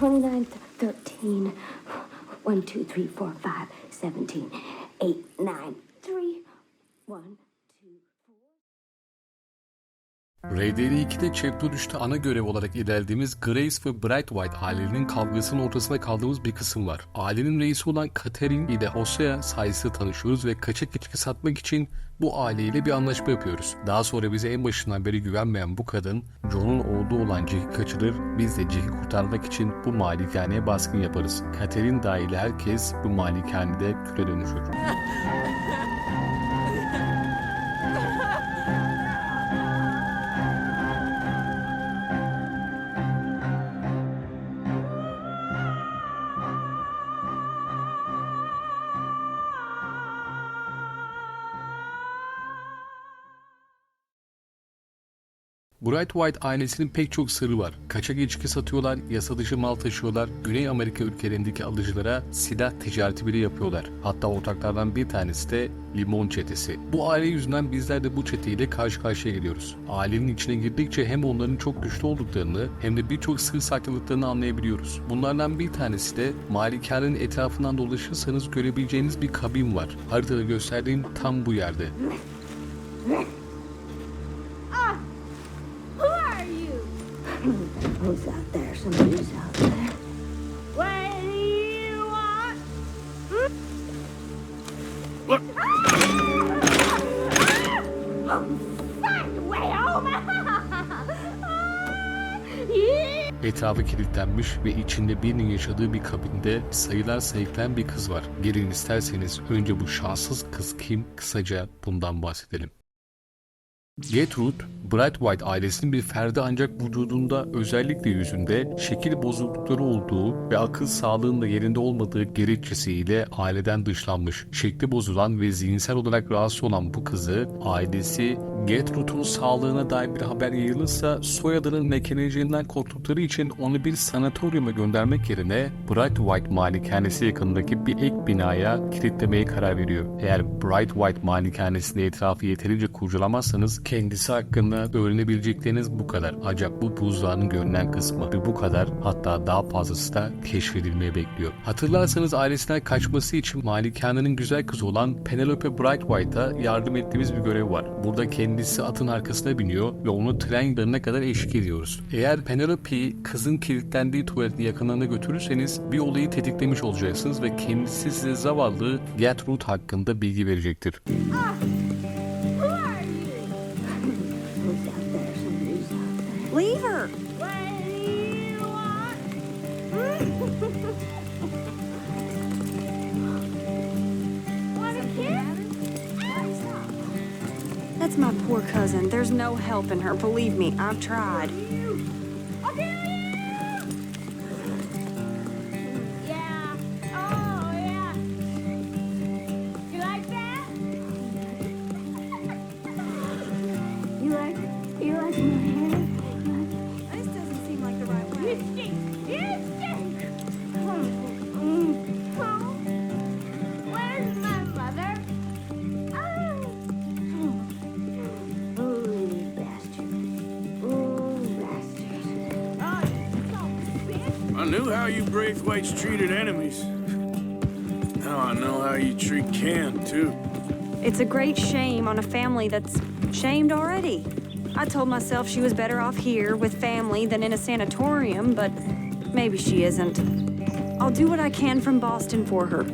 29, 13, 1, 2, 3, 4, 5, 17, 8, 9, RDR2'de Chapter 3'te ana görev olarak ilerlediğimiz Grace ve Bright White ailelerinin kavgasının ortasında kaldığımız bir kısım var. Ailenin reisi olan Catherine ile Hosea sayesinde tanışıyoruz ve kaçak içki satmak için bu aileyle bir anlaşma yapıyoruz. Daha sonra bize en başından beri güvenmeyen bu kadın, John'un oğlu olan Jack'i kaçırır, biz de Jack'i kurtarmak için bu malikaneye baskın yaparız. Catherine dahil herkes bu malikanede küre dönüşür. Bright White ailesinin pek çok sırrı var. Kaçak içki satıyorlar, yasa dışı mal taşıyorlar, Güney Amerika ülkelerindeki alıcılara silah ticareti bile yapıyorlar. Hatta ortaklardan bir tanesi de Limon çetesi. Bu aile yüzünden bizler de bu çeteyle karşı karşıya geliyoruz. Ailenin içine girdikçe hem onların çok güçlü olduklarını hem de birçok sır sakladıklarını anlayabiliyoruz. Bunlardan bir tanesi de malikanenin etrafından dolaşırsanız görebileceğiniz bir kabin var. Haritada gösterdiğim tam bu yerde. Who's out there? Somebody's out there. What do you want? Look! Yeah. Etrafı kilitlenmiş ve içinde birinin yaşadığı bir kabinde sayılar sayıklayan bir kız var. Gelin isterseniz önce bu şanssız kız kim kısaca bundan bahsedelim. Gertrude, Bright White ailesinin bir ferdi ancak vücudunda özellikle yüzünde şekil bozuklukları olduğu ve akıl sağlığında yerinde olmadığı gerekçesiyle aileden dışlanmış. Şekli bozulan ve zihinsel olarak rahatsız olan bu kızı ailesi Gertrude'un sağlığına dair bir haber yayılırsa soyadının lekeleneceğinden korktukları için onu bir sanatoryuma göndermek yerine Bright White malikanesi yakınındaki bir ek binaya kilitlemeye karar veriyor. Eğer Bright White malikanesinde etrafı yeterince kurcalamazsanız kendisi hakkında öğrenebilecekleriniz bu kadar. Ancak bu buzdağının görünen kısmı ve bu kadar hatta daha fazlası da keşfedilmeye bekliyor. Hatırlarsanız ailesinden kaçması için malikanenin güzel kızı olan Penelope Bright White'a yardım ettiğimiz bir görev var. Burada kendisi atın arkasına biniyor ve onu tren yanına kadar eşlik ediyoruz. Eğer Penelope'yi kızın kilitlendiği tuvaletin yakınlarına götürürseniz bir olayı tetiklemiş olacaksınız ve kendisi size zavallı Gertrude hakkında bilgi verecektir. Who That's my poor cousin. There's no helping her. Believe me, I've tried. How you Braithwaites treated enemies. Now I know how you treat Ken, too. It's a great shame on a family that's shamed already. I told myself she was better off here with family than in a sanatorium, but maybe she isn't. I'll do what I can from Boston for her.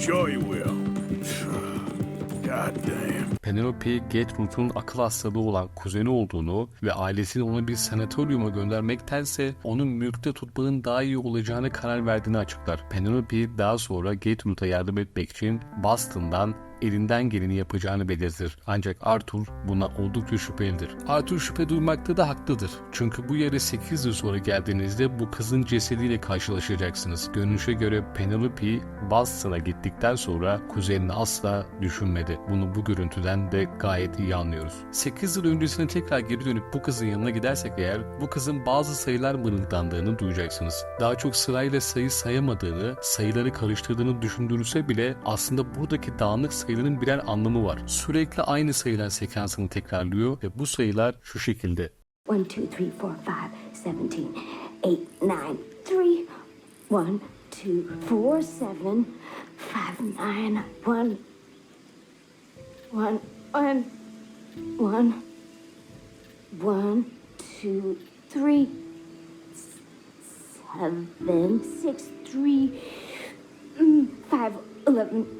Sure you will. God damn. Penelope Gertrude'un akıl hastalığı olan kuzeni olduğunu ve ailesini onu bir sanatoryuma göndermektense onun mülkte tutmanın daha iyi olacağını karar verdiğini açıklar. Penelope daha sonra Gertrude'a yardım etmek için Boston'dan elinden geleni yapacağını belirtir. Ancak Arthur buna oldukça şüphelidir. Arthur şüphe duymakta da haklıdır. Çünkü bu yere 8 yıl sonra geldiğinizde bu kızın cesediyle karşılaşacaksınız. Görünüşe göre Penelope Boston'a gittikten sonra kuzenini asla düşünmedi. Bunu bu görüntüden de gayet iyi anlıyoruz. 8 yıl öncesine tekrar geri dönüp bu kızın yanına gidersek eğer bu kızın bazı sayılar mırıldandığını duyacaksınız. Daha çok sırayla sayı sayamadığını, sayıları karıştırdığını düşündürülse bile aslında buradaki dağınık sayıların birer anlamı var. Sürekli aynı sayılar sekansını tekrarlıyor ve bu sayılar şu şekilde. 1, 2, 3, 4, 5, 17, 8, 9, 3, 1, 2, 4, 7, 5, 9, 1, 1, 1, 1, 2, 3, 7, 6, 3, 5, 11,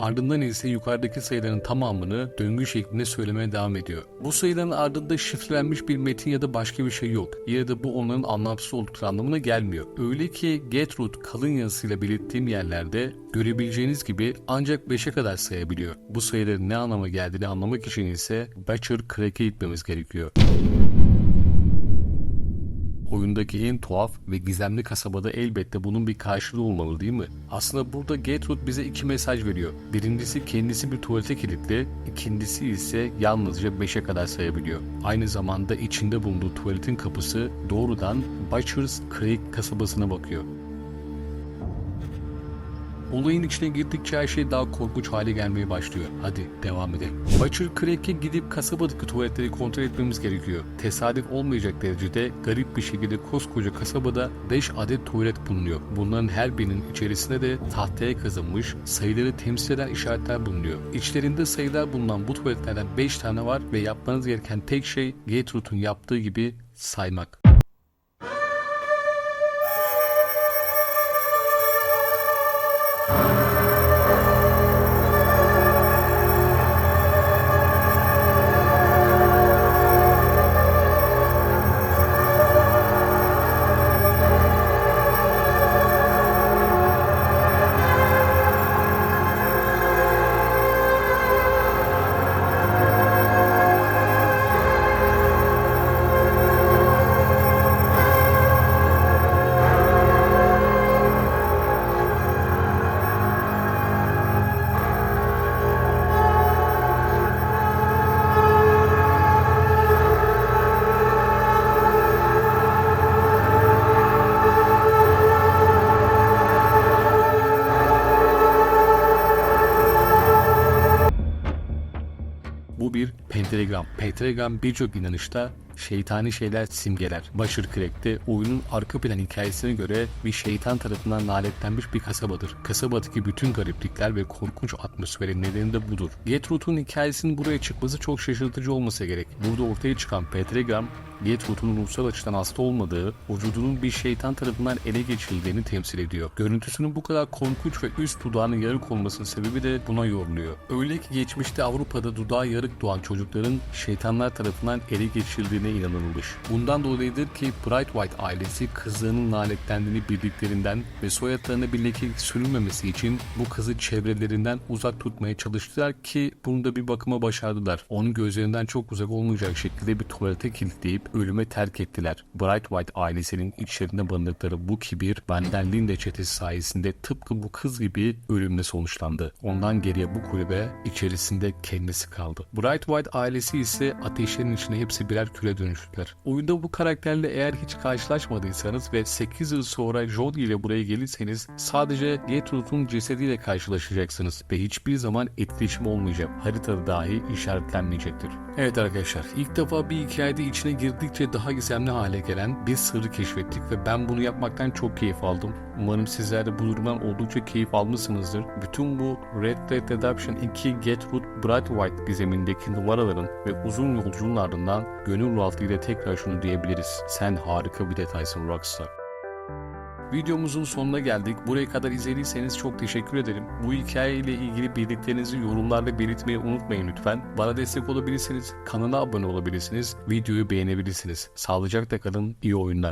Ardından ise yukarıdaki sayıların tamamını döngü şeklinde söylemeye devam ediyor. Bu sayıların ardında şifrelenmiş bir metin ya da başka bir şey yok. Ya da bu onların anlamsız oldukları anlamına gelmiyor. Öyle ki Gertrude kalın yazısıyla belirttiğim yerlerde görebileceğiniz gibi ancak 5'e kadar sayabiliyor. Bu sayıların ne anlama geldiğini anlamak için ise Butcher Crack'e gitmemiz gerekiyor. Oyundaki en tuhaf ve gizemli kasabada elbette bunun bir karşılığı olmalı değil mi? Aslında burada Gertrude bize iki mesaj veriyor. Birincisi kendisi bir tuvalete kilitli, ikincisi ise yalnızca 5'e kadar sayabiliyor. Aynı zamanda içinde bulunduğu tuvaletin kapısı doğrudan Butcher's Creek kasabasına bakıyor. Olayın içine girdikçe her şey daha korkunç hale gelmeye başlıyor. Hadi devam edelim. Butcher Creek'e gidip kasabadaki tuvaletleri kontrol etmemiz gerekiyor. Tesadüf olmayacak derecede garip bir şekilde koskoca kasabada 5 adet tuvalet bulunuyor. Bunların her birinin içerisinde de tahtaya kazınmış sayıları temsil eden işaretler bulunuyor. İçlerinde sayılar bulunan bu tuvaletlerden 5 tane var ve yapmanız gereken tek şey Gertrude'un yaptığı gibi saymak. Bir pentagram. Pentagram birçok inanışta şeytani şeyler simgeler. Butcher Creek'te oyunun arka plan hikayesine göre bir şeytan tarafından lanetlenmiş bir kasabadır. Kasabadaki bütün gariplikler ve korkunç atmosferin nedeni de budur. Gertrude'un hikayesinin buraya çıkması çok şaşırtıcı olmasa gerek. Burada ortaya çıkan pentagram Gertrude'un ruhsal açıdan hasta olmadığı, vücudunun bir şeytan tarafından ele geçirildiğini temsil ediyor. Görüntüsünün bu kadar korkunç ve üst dudağının yarık olmasının sebebi de buna yoruluyor. Öyle ki geçmişte Avrupa'da dudağı yarık doğan çocukların şeytanlar tarafından ele geçirildiğine inanılmış. Bundan dolayıdır ki Bright White ailesi kızlarının lanetlendiğini bildiklerinden ve soyadlarına bir lekelik sürülmemesi için bu kızı çevrelerinden uzak tutmaya çalıştılar ki bunu da bir bakıma başardılar. Onun gözlerinden çok uzak olmayacak şekilde bir tuvalete kilitleyip ölüme terk ettiler. Bright White ailesinin içlerinde barındıkları bu kibir Van der Linde çetesi sayesinde tıpkı bu kız gibi ölümle sonuçlandı. Ondan geriye bu kulübe içerisinde kendisi kaldı. Bright White ailesi ise ateşlerin içine hepsi birer küre dönüştüler. Oyunda bu karakterle eğer hiç karşılaşmadıysanız ve 8 yıl sonra Jodie ile buraya gelirseniz sadece Gertrude'un cesediyle karşılaşacaksınız ve hiçbir zaman etkileşim olmayacak. Haritada dahi işaretlenmeyecektir. Evet arkadaşlar ilk defa bir hikayede içine girdikçe daha gizemli hale gelen bir sırrı keşfettik ve ben bunu yapmaktan çok keyif aldım. Umarım sizler de bu durumdan oldukça keyif almışsınızdır. Bütün bu Red Dead Redemption 2 Gertrude Bright White gizemindeki numaraların ve uzun yolculuğun ardından gönül rahatlığıyla tekrar şunu diyebiliriz. Sen harika bir detaysın Rockstar. Videomuzun sonuna geldik. Buraya kadar izlediyseniz çok teşekkür ederim. Bu hikaye ile ilgili bildiklerinizi yorumlarda belirtmeyi unutmayın lütfen. Bana destek olabilirsiniz, kanala abone olabilirsiniz, videoyu beğenebilirsiniz. Sağlıcakla kalın, iyi oyunlar.